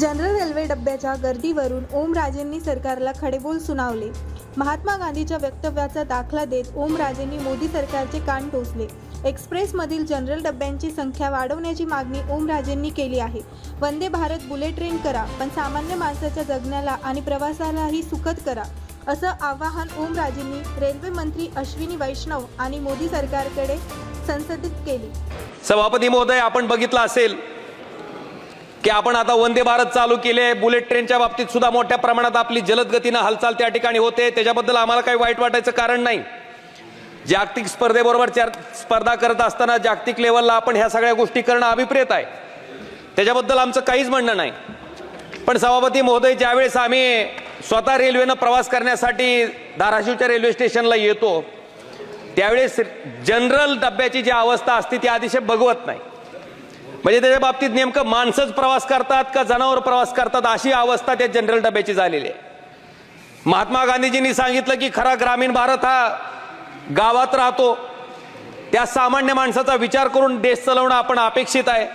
General railway डब्याच्या गर्दीवरून ओमराजेंनी सरकारला खडेबोल सुनावले. महात्मा गांधीच्या वक्तव्याचा दाखला देत ओमराजेंनी मोदी सरकारचे कान टोचले. एक्सप्रेसमधील जनरल डब्यांची संख्या वाढवण्याची मागणी ओमराजेंनी केली आहे. वंदे भारत बुलेट ट्रेन करा पण सामान्य माणसाच्या जगण्याला आणि प्रवासालाही सुखद करा असं आवाहन ओमराजेंनी रेल्वे मंत्री अश्विनी वैष्णव आणि मोदी सरकारकडे संसदेत केले. सभापती महोदय आपण बघितलं असेल की आपण आता वंदे भारत चालू केले बुलेट ट्रेनच्या बाबतीत सुद्धा मोठ्या प्रमाणात आपली जलद गतीनं हालचाल त्या ठिकाणी होते. त्याच्याबद्दल आम्हाला काही वाईट वाटायचं कारण नाही. जागतिक स्पर्धेबरोबर चार स्पर्धा करत असताना जागतिक लेवलला आपण ह्या सगळ्या गोष्टी करणं अभिप्रेत आहे. त्याच्याबद्दल आमचं काहीच म्हणणं नाही. पण सभापती महोदय ज्यावेळेस आम्ही स्वतः रेल्वेनं प्रवास करण्यासाठी धाराशिवच्या रेल्वे स्टेशनला येतो त्यावेळेस जनरल डब्याची जी अवस्था असते ती अतिशय बघवत नाही. म्हणजे त्याच्या बाबतीत नेमकं माणसंच प्रवास करतात का जनावर प्रवास करतात अशी अवस्था त्या जनरल डब्याची झालेली आहे. महात्मा गांधीजींनी सांगितलं की खरा ग्रामीण भारत हा गावात राहतो. त्या सामान्य माणसाचा विचार करून देश चालवणं आपण अपेक्षित आहे.